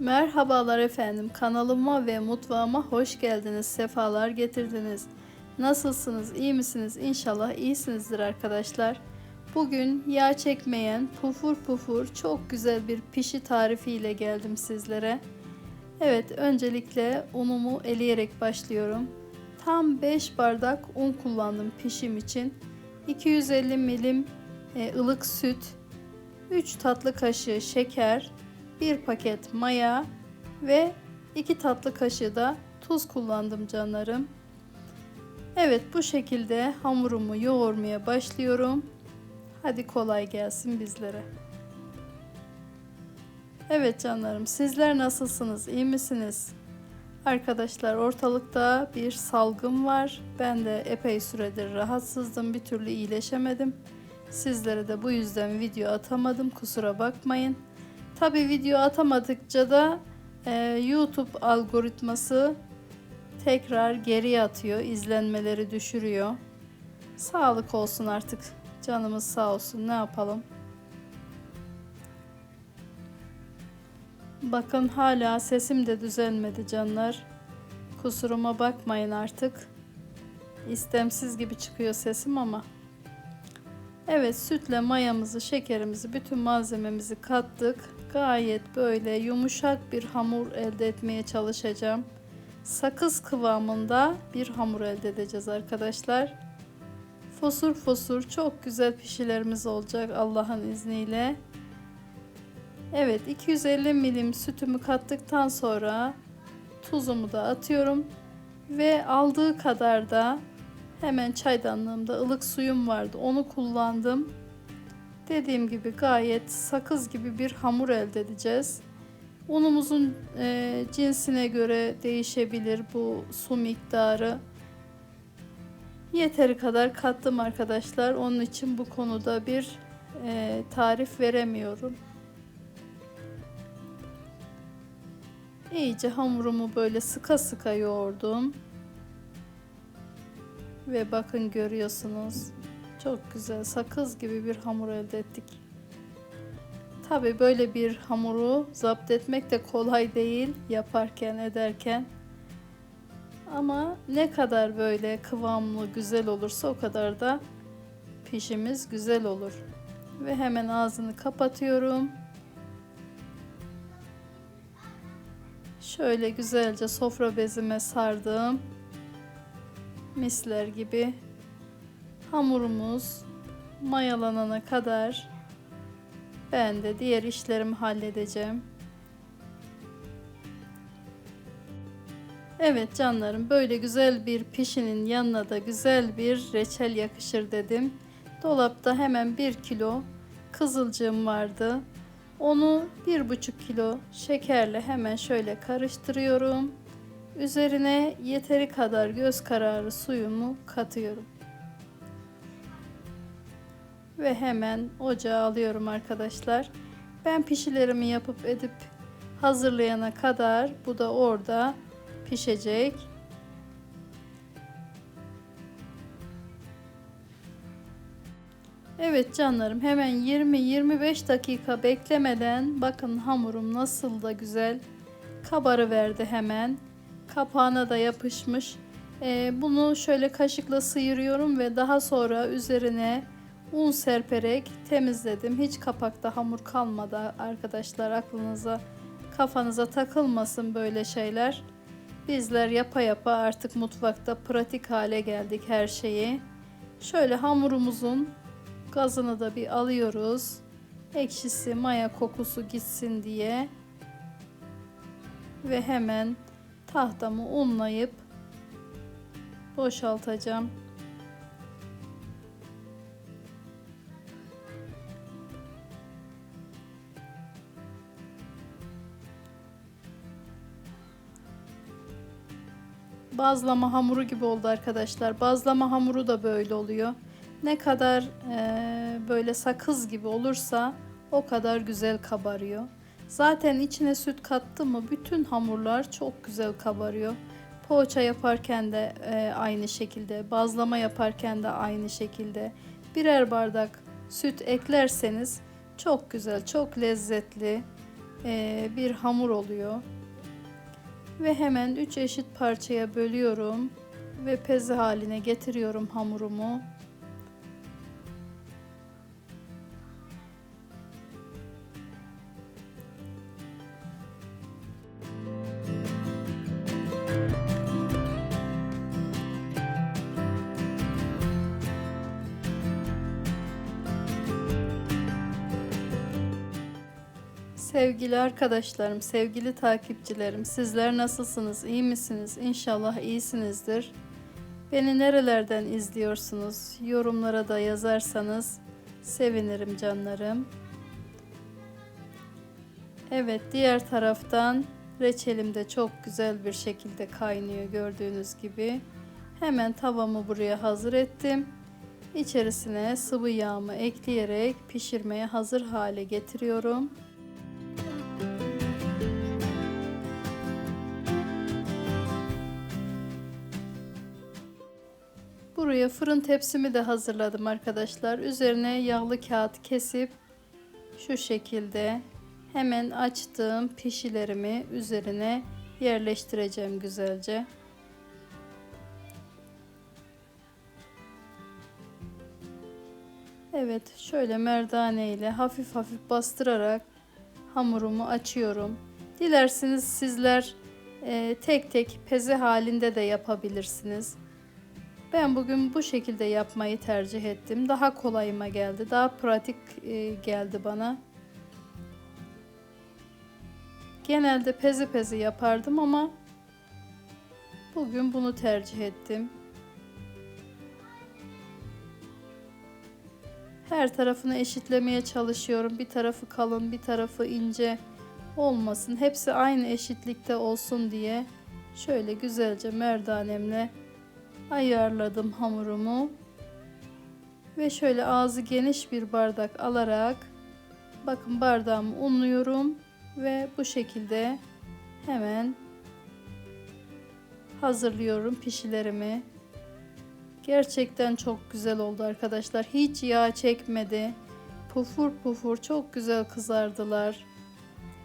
Merhabalar efendim. Kanalıma ve mutfağıma hoş geldiniz. Sefalar getirdiniz. Nasılsınız? İyi misiniz? İnşallah iyisinizdir arkadaşlar. Bugün yağ çekmeyen pufur pufur çok güzel bir pişi tarifiyle geldim sizlere. Evet, öncelikle unumu eleyerek başlıyorum. Tam 5 bardak un kullandım pişim için. 250 milim e, ılık süt, 3 tatlı kaşığı şeker, 1 paket maya ve 2 tatlı kaşığı da tuz kullandım canlarım. Evet bu şekilde hamurumu yoğurmaya başlıyorum. Hadi kolay gelsin bizlere. Evet canlarım sizler nasılsınız? İyi misiniz? Arkadaşlar ortalıkta bir salgın var. Ben de epey süredir rahatsızdım. Bir türlü iyileşemedim. Sizlere de bu yüzden video atamadım. Kusura bakmayın. Tabi video atamadıkça da e, YouTube algoritması tekrar geri atıyor. izlenmeleri düşürüyor. Sağlık olsun artık. Canımız sağ olsun. Ne yapalım? Bakın hala sesim de düzelmedi canlar. Kusuruma bakmayın artık. İstemsiz gibi çıkıyor sesim ama. Evet sütle mayamızı, şekerimizi, bütün malzememizi kattık. Gayet böyle yumuşak bir hamur elde etmeye çalışacağım. Sakız kıvamında bir hamur elde edeceğiz arkadaşlar. Fosur fosur çok güzel pişilerimiz olacak Allah'ın izniyle. Evet 250 milim sütümü kattıktan sonra tuzumu da atıyorum. Ve aldığı kadar da hemen çaydanlığımda ılık suyum vardı. Onu kullandım. Dediğim gibi gayet sakız gibi bir hamur elde edeceğiz. Unumuzun e, cinsine göre değişebilir bu su miktarı. Yeteri kadar kattım arkadaşlar. Onun için bu konuda bir e, tarif veremiyorum. İyice hamurumu böyle sıka sıka yoğurdum. Ve bakın görüyorsunuz. Çok güzel sakız gibi bir hamur elde ettik. Tabi böyle bir hamuru zapt etmek de kolay değil yaparken ederken. Ama ne kadar böyle kıvamlı güzel olursa o kadar da pişimiz güzel olur. Ve hemen ağzını kapatıyorum. Şöyle güzelce sofra bezime sardım. Misler gibi hamurumuz mayalanana kadar ben de diğer işlerimi halledeceğim. Evet canlarım böyle güzel bir pişinin yanına da güzel bir reçel yakışır dedim. Dolapta hemen 1 kilo kızılcığım vardı. Onu 1,5 kilo şekerle hemen şöyle karıştırıyorum. Üzerine yeteri kadar göz kararı suyumu katıyorum. Ve hemen ocağa alıyorum arkadaşlar. Ben pişilerimi yapıp edip hazırlayana kadar bu da orada pişecek. Evet canlarım hemen 20-25 dakika beklemeden bakın hamurum nasıl da güzel kabarı verdi hemen. Kapağına da yapışmış. Ee, bunu şöyle kaşıkla sıyırıyorum ve daha sonra üzerine un serperek temizledim. Hiç kapakta hamur kalmadı arkadaşlar aklınıza kafanıza takılmasın böyle şeyler. Bizler yapa yapa artık mutfakta pratik hale geldik her şeyi. Şöyle hamurumuzun gazını da bir alıyoruz. Ekşisi, maya kokusu gitsin diye. Ve hemen tahtamı unlayıp boşaltacağım. Bazlama hamuru gibi oldu arkadaşlar. Bazlama hamuru da böyle oluyor. Ne kadar e, böyle sakız gibi olursa o kadar güzel kabarıyor. Zaten içine süt kattı mı bütün hamurlar çok güzel kabarıyor. Poğaça yaparken de e, aynı şekilde, bazlama yaparken de aynı şekilde birer bardak süt eklerseniz çok güzel, çok lezzetli e, bir hamur oluyor. Ve hemen 3 eşit parçaya bölüyorum ve peze haline getiriyorum hamurumu. Sevgili arkadaşlarım, sevgili takipçilerim, sizler nasılsınız? İyi misiniz? İnşallah iyisinizdir. Beni nerelerden izliyorsunuz? Yorumlara da yazarsanız sevinirim canlarım. Evet, diğer taraftan reçelim de çok güzel bir şekilde kaynıyor gördüğünüz gibi. Hemen tavamı buraya hazır ettim. İçerisine sıvı yağımı ekleyerek pişirmeye hazır hale getiriyorum. Buraya fırın tepsimi de hazırladım arkadaşlar. Üzerine yağlı kağıt kesip şu şekilde hemen açtığım pişilerimi üzerine yerleştireceğim güzelce. Evet şöyle merdane ile hafif hafif bastırarak hamurumu açıyorum. Dilerseniz sizler e, tek tek peze halinde de yapabilirsiniz. Ben bugün bu şekilde yapmayı tercih ettim. Daha kolayıma geldi. Daha pratik e, geldi bana. Genelde pezi pezi yapardım ama bugün bunu tercih ettim. Her tarafını eşitlemeye çalışıyorum. Bir tarafı kalın, bir tarafı ince olmasın. Hepsi aynı eşitlikte olsun diye şöyle güzelce merdanemle ayarladım hamurumu. Ve şöyle ağzı geniş bir bardak alarak bakın bardağımı unluyorum ve bu şekilde hemen hazırlıyorum pişilerimi. Gerçekten çok güzel oldu arkadaşlar. Hiç yağ çekmedi. Pufur pufur çok güzel kızardılar.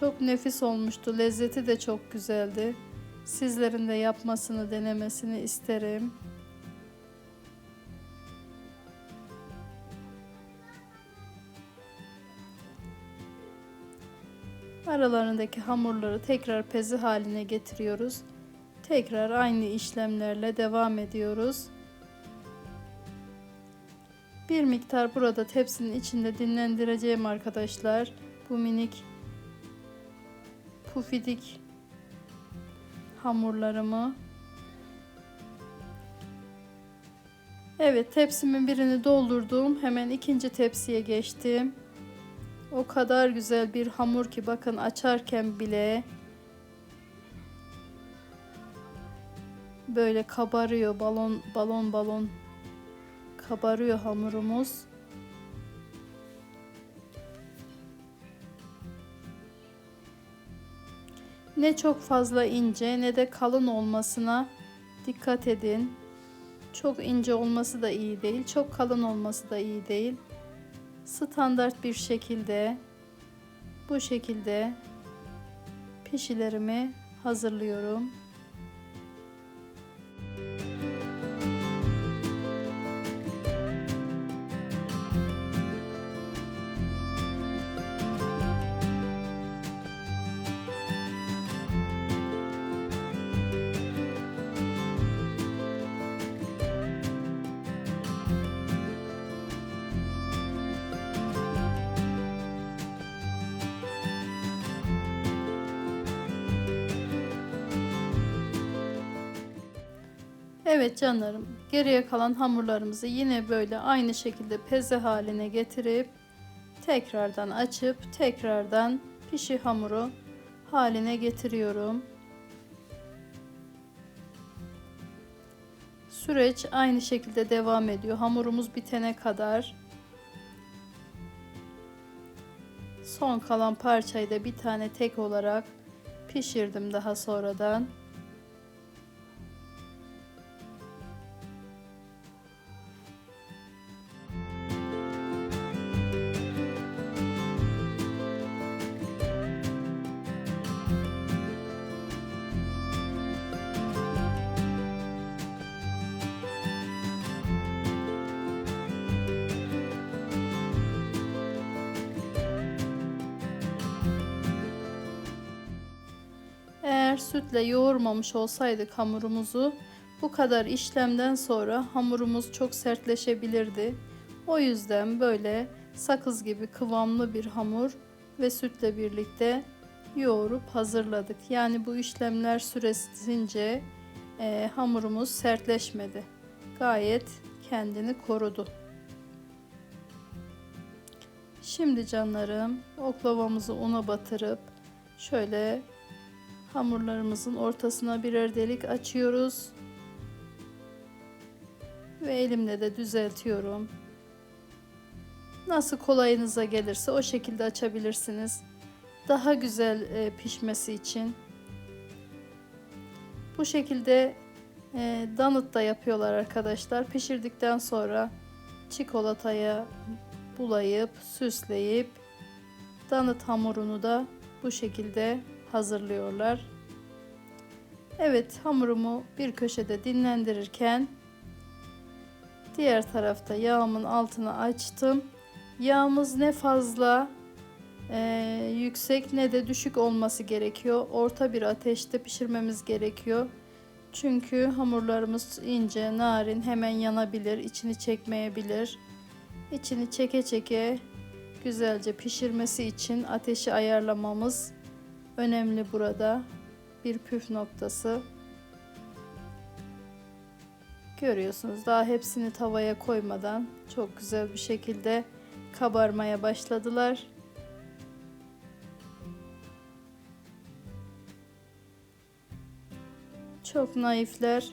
Çok nefis olmuştu. Lezzeti de çok güzeldi. Sizlerin de yapmasını, denemesini isterim. Aralarındaki hamurları tekrar pezi haline getiriyoruz. Tekrar aynı işlemlerle devam ediyoruz. Bir miktar burada tepsinin içinde dinlendireceğim arkadaşlar. Bu minik pufidik hamurlarımı. Evet tepsimin birini doldurdum. Hemen ikinci tepsiye geçtim. O kadar güzel bir hamur ki bakın açarken bile böyle kabarıyor balon balon balon kabarıyor hamurumuz. Ne çok fazla ince ne de kalın olmasına dikkat edin. Çok ince olması da iyi değil, çok kalın olması da iyi değil. Standart bir şekilde bu şekilde pişilerimi hazırlıyorum. Evet canlarım, geriye kalan hamurlarımızı yine böyle aynı şekilde peze haline getirip tekrardan açıp tekrardan pişi hamuru haline getiriyorum. Süreç aynı şekilde devam ediyor. Hamurumuz bitene kadar. Son kalan parçayı da bir tane tek olarak pişirdim daha sonradan. Sütle yoğurmamış olsaydık hamurumuzu bu kadar işlemden sonra hamurumuz çok sertleşebilirdi. O yüzden böyle sakız gibi kıvamlı bir hamur ve sütle birlikte yoğurup hazırladık. Yani bu işlemler süresince e, hamurumuz sertleşmedi. Gayet kendini korudu. Şimdi canlarım oklavamızı una batırıp şöyle hamurlarımızın ortasına birer delik açıyoruz. Ve elimle de düzeltiyorum. Nasıl kolayınıza gelirse o şekilde açabilirsiniz. Daha güzel e, pişmesi için. Bu şekilde e, donut da yapıyorlar arkadaşlar. Pişirdikten sonra çikolataya bulayıp süsleyip donut hamurunu da bu şekilde hazırlıyorlar. Evet hamurumu bir köşede dinlendirirken diğer tarafta yağımın altını açtım. Yağımız ne fazla e, yüksek ne de düşük olması gerekiyor. Orta bir ateşte pişirmemiz gerekiyor. Çünkü hamurlarımız ince, narin, hemen yanabilir, içini çekmeyebilir. İçini çeke çeke güzelce pişirmesi için ateşi ayarlamamız önemli burada. Bir püf noktası. Görüyorsunuz daha hepsini tavaya koymadan çok güzel bir şekilde kabarmaya başladılar. Çok naifler.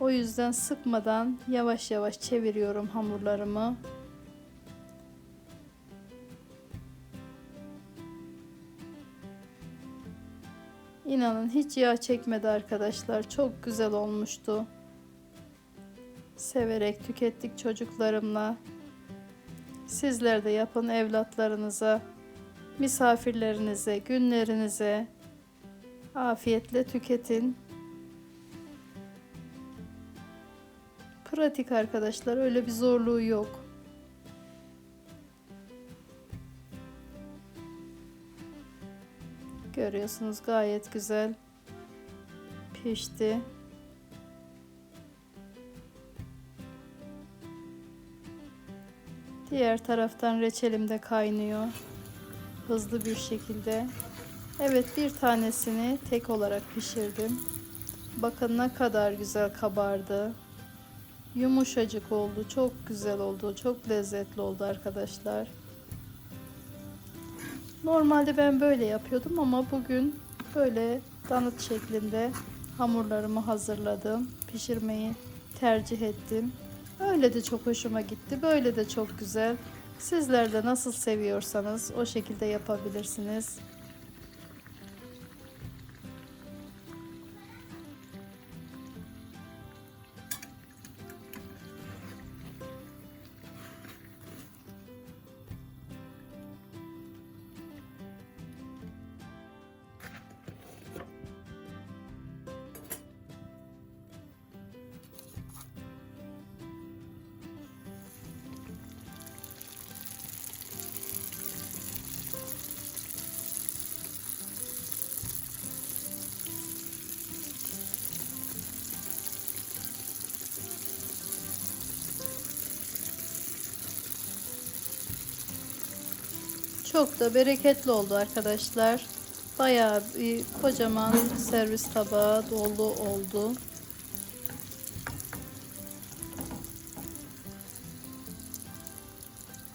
O yüzden sıkmadan yavaş yavaş çeviriyorum hamurlarımı. İnanın hiç yağ çekmedi arkadaşlar. Çok güzel olmuştu. Severek tükettik çocuklarımla. Sizler de yapın evlatlarınıza, misafirlerinize, günlerinize afiyetle tüketin. Pratik arkadaşlar öyle bir zorluğu yok. Görüyorsunuz gayet güzel pişti. Diğer taraftan reçelim de kaynıyor. Hızlı bir şekilde. Evet bir tanesini tek olarak pişirdim. Bakın ne kadar güzel kabardı. Yumuşacık oldu. Çok güzel oldu. Çok lezzetli oldu arkadaşlar. Normalde ben böyle yapıyordum ama bugün böyle donut şeklinde hamurlarımı hazırladım. Pişirmeyi tercih ettim. Öyle de çok hoşuma gitti. Böyle de çok güzel. Sizler de nasıl seviyorsanız o şekilde yapabilirsiniz. Çok da bereketli oldu arkadaşlar. Bayağı bir kocaman servis tabağı dolu oldu.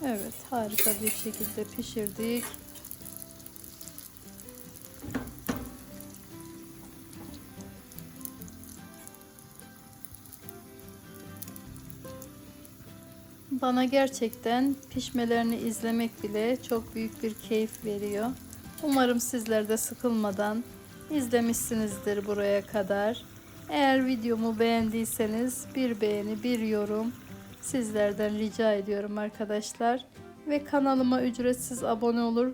Evet harika bir şekilde pişirdik. Bana gerçekten pişmelerini izlemek bile çok büyük bir keyif veriyor. Umarım sizler de sıkılmadan izlemişsinizdir buraya kadar. Eğer videomu beğendiyseniz bir beğeni, bir yorum sizlerden rica ediyorum arkadaşlar. Ve kanalıma ücretsiz abone olur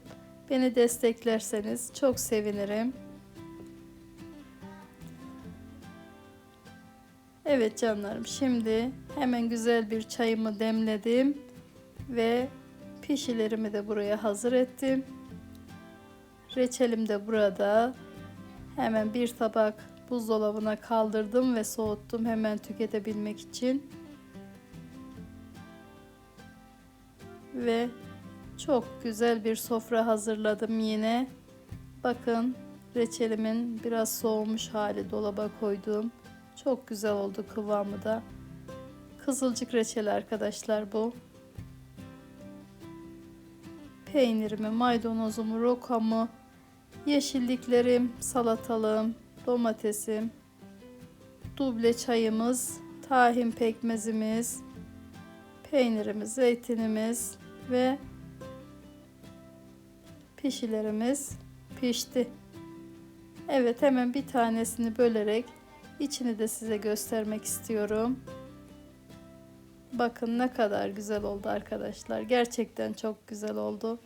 beni desteklerseniz çok sevinirim. Evet canlarım şimdi hemen güzel bir çayımı demledim ve pişilerimi de buraya hazır ettim. Reçelim de burada. Hemen bir tabak buzdolabına kaldırdım ve soğuttum hemen tüketebilmek için. Ve çok güzel bir sofra hazırladım yine. Bakın reçelimin biraz soğumuş hali dolaba koyduğum. Çok güzel oldu kıvamı da. Kızılcık reçeli arkadaşlar bu. Peynirimi, maydanozumu, rokamı, yeşilliklerim, salatalığım, domatesim, duble çayımız, tahin pekmezimiz, peynirimiz, zeytinimiz ve pişilerimiz pişti. Evet hemen bir tanesini bölerek içini de size göstermek istiyorum. Bakın ne kadar güzel oldu arkadaşlar. Gerçekten çok güzel oldu.